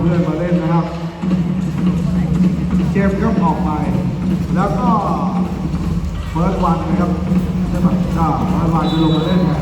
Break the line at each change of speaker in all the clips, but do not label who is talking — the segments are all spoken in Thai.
เพื่อนมาเล่นนะครับ เกมก็ออกไป แล้วก็เฟิร์สวันนะครับใช่ไหมจ้าเฟิร์สวันจะลงมาเล่นไง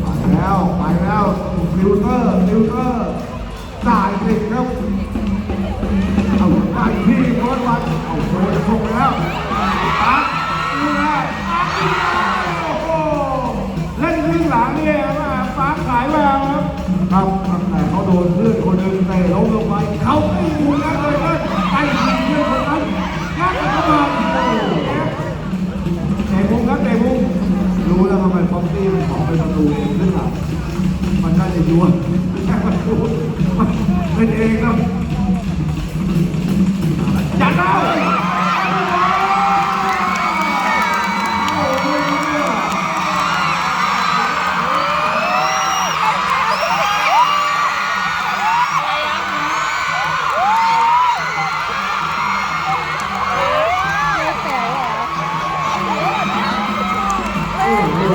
ไปแล้วไปแล้วฟิลเตอร์ฟิลเตอร์จ่ายติดครับเอาไปที่เฟิร์สวันเอาโดนส่งแล้วตัดดูแลด้ ครับตั้งแต่เขาโดนเพื่อนคนหนึ่ง ไม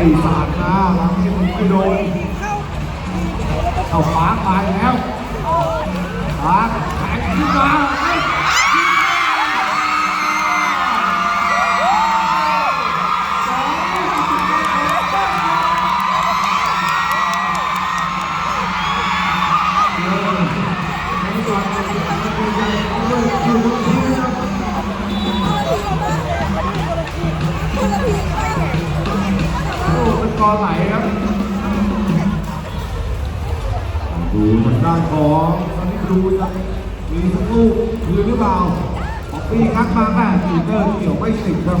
่สาดนะทำให้มันไม่โดนเอาปากไปแล้วปาก กอไหลครับดูทางด้านของตอนนี้ดูยัง มีสักลูกหรือเปล่าออกปีคัดมากแม่ตีเตอร์เกี่ยวไม่ติดครับ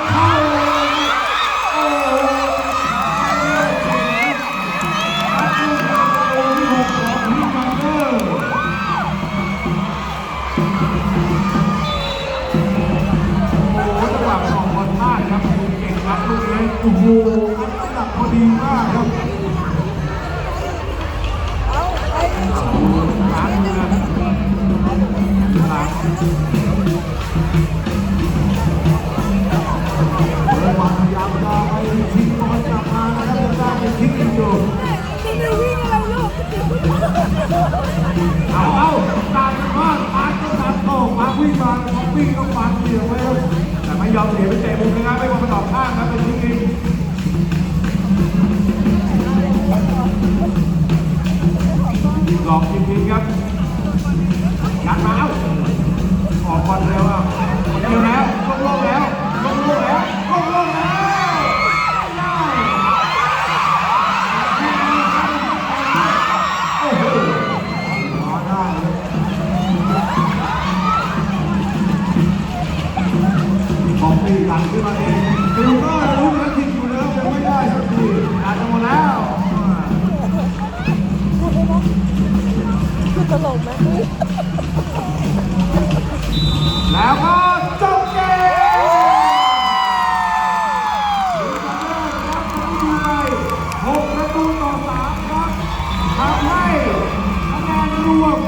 โอ้โหจังหวะของบอลพลาดครับเก่งครับลูกนี้โอ้โหระดับพอดีมากครับ ตลกไหมแล้วก็จบเกมหกประตูต่อ
สามครับทำให้คะแนนรวม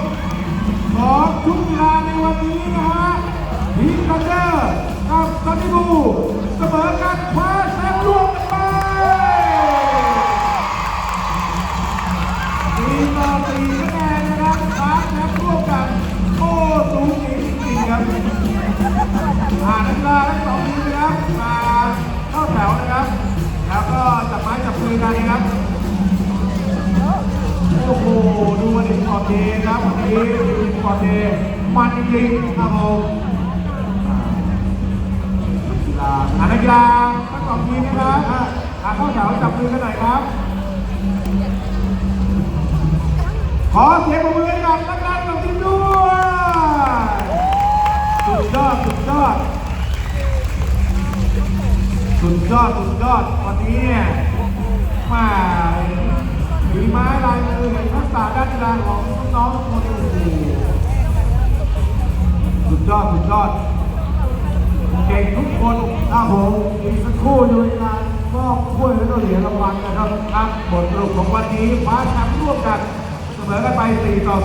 ของทุกกีฬาในวันนี้นะฮะทีมกันเดอร์กับซันนิบูเสมอกันคว้าแชมป์รวม มือกันนะครับ โอ้โห ดูวันนี้ก่อนเดย์ครับวันนี้ดูก่อนเดย์มันจริงๆครับผมกีฬาอ่านักกีฬาทั้งสองทีมนะครับอาเข้าแถวจับมือกันหน่อยครับ ขอเสียงปรบมือให้กับนักกีฬาของทีมด้วยสุดยอดสุดยอดสุดยอดสุดยอดวันนี้ ฬาของน้องๆทุกคนสุดยอดสุดยอด เก่งทุกคนครับผมอีกสักครู่จะเป็นกามอบถ้วยและก็เหรียญรางวัลนะครับครับบทสรุปของวันนี้คว้าแชมป์ร่วมกันเสมอกันไป 4 ต่อ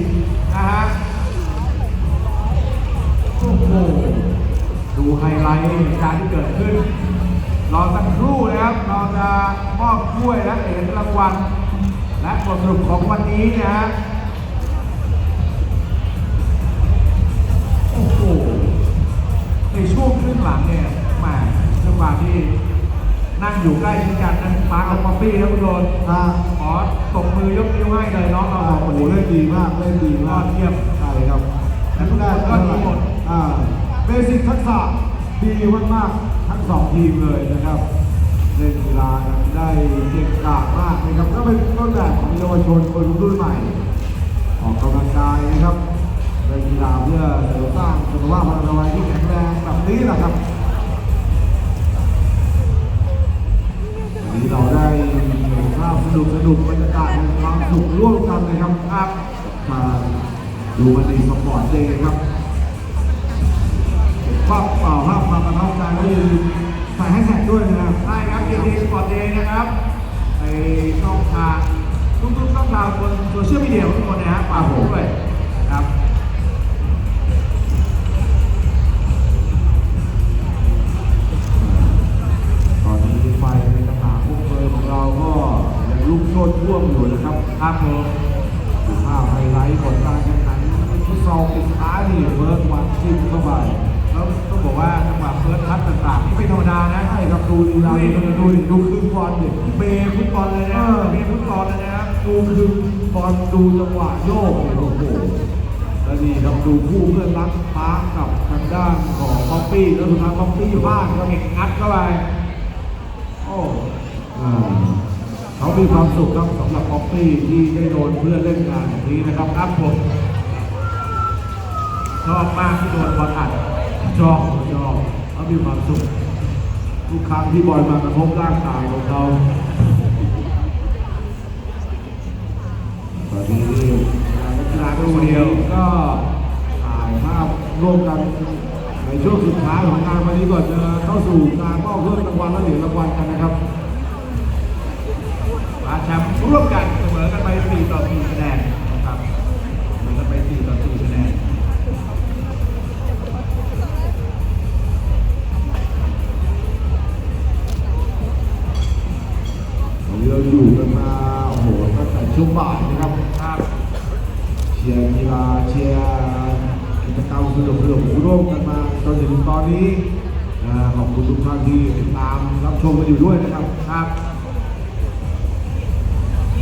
4 นะฮะโอ้โหดูไฮไลท์การที่เกิดขึ้น รอสักครู่นะครับ เราจะมอบถ้วยและเหรียญรางวัล และบทสรุปของวันนี้นะฮะโอ้โหในช่วงครึ่งหลังเนี่ยแหมจังหวะที่นั่งอยู่ใกล้ชิดกันนั้นมาเอาป๊อปปี้นะคุณโดน
อ่า
ขอตบมือยกนิ้วให้เลยน้องเรา
โอ้
สอง
โห
คน
เล่นดีมากเล่นดี
ย
มา
อกดเยี่ยม
ใช่ครับ
และทุกคนก็ดีหมด
อ่าเบสิกทักษะดีมากๆทั้งสองทีมเลยนะครับ เล่นกีฬาได้เก่งกาจมากนะครับก็เป็นต้นแบบของเยาวชนคนรุ่นใหม่ ออกกำลังกายนะครับเล่นกีฬาเพื่อเสริมสร้างสุขภาพพลานายที่แข็งแรงแบบนี้แหละครับวันนี้เราได้เห็นภาพสนุกสนุกบรรยากาศความสุขร่วมกันนะครับภาพมาดูมันในส นะครับ
ในช่องทางทุกๆช่องทางบนโซเชียลมีเดียของทุกคนนะฮะฝากผมด้วยนะครับ
ตอนนี้ไฟในสนามพวกเพลิงของเราก็ยังลุกโชนท่วมอยู่นะครับ
ครับผม
ดูภาพไฮไลท์ผลการแข่งขันฟุตซอลปิดท้ายนี่เบิร์ดวันจิ้มเข้าไป
แล้วต้องบอกว่าจังหวะเฟิร์สทัชต่างๆนี่ไม่ธรรมดานะ
ใช่ครับดูดีลาดูดูดูคือบอลเนี่ย
เบย์ฟุตบอลเลยนะเบย์ฟุตบอลเลยนะครับ
ดูคือบอลดูจังหวะโยกโอ้โหแล้วนี่ครับดูคู่เพื่อนรักปาร์กับทางด้านของป๊อปปี้แล้วสุดท้ายป๊อปปี้พลาดครับ
เก่งงัดเข้าไปโอ้
เขามีความสุขครับสำหรับป๊อปปี้ที่ได้โดนเพื่อนเล่นงานอย่างนี้นะครับ
ครับผมชอบมากที่โดนบอลอัด
ชอบชอบเขามีความสุขทุกครั้งที่บอลมากระทบร่างกายของเขาตอนนี้นักกีฬาคนเดียวก็ถ่ายภาพร่วมกันในช่วงสุดท้ายของงานวันนี้ก่อนจะเข้าสู่การมอบเพื่อนรางวัลและเหรียญรางวัลกันนะครับ
มาแชมป์ร่วมกันเสมอกันไป4ต่อ4คะแนนนะครับเสมอกันไป4ต่อ4
อยู่กันมาโอ้โหตั้งแต่ช่วงบ่ายนะครับ
ครับ
เชียร์กีฬาเชียร์กิจกรรมสนุกสนุกร่วมกันมาจนถึงตอนนี้ขอบคุณทุกท่านที่ติดตามรับชมกันอยู่ด้วยนะครับ
ครับ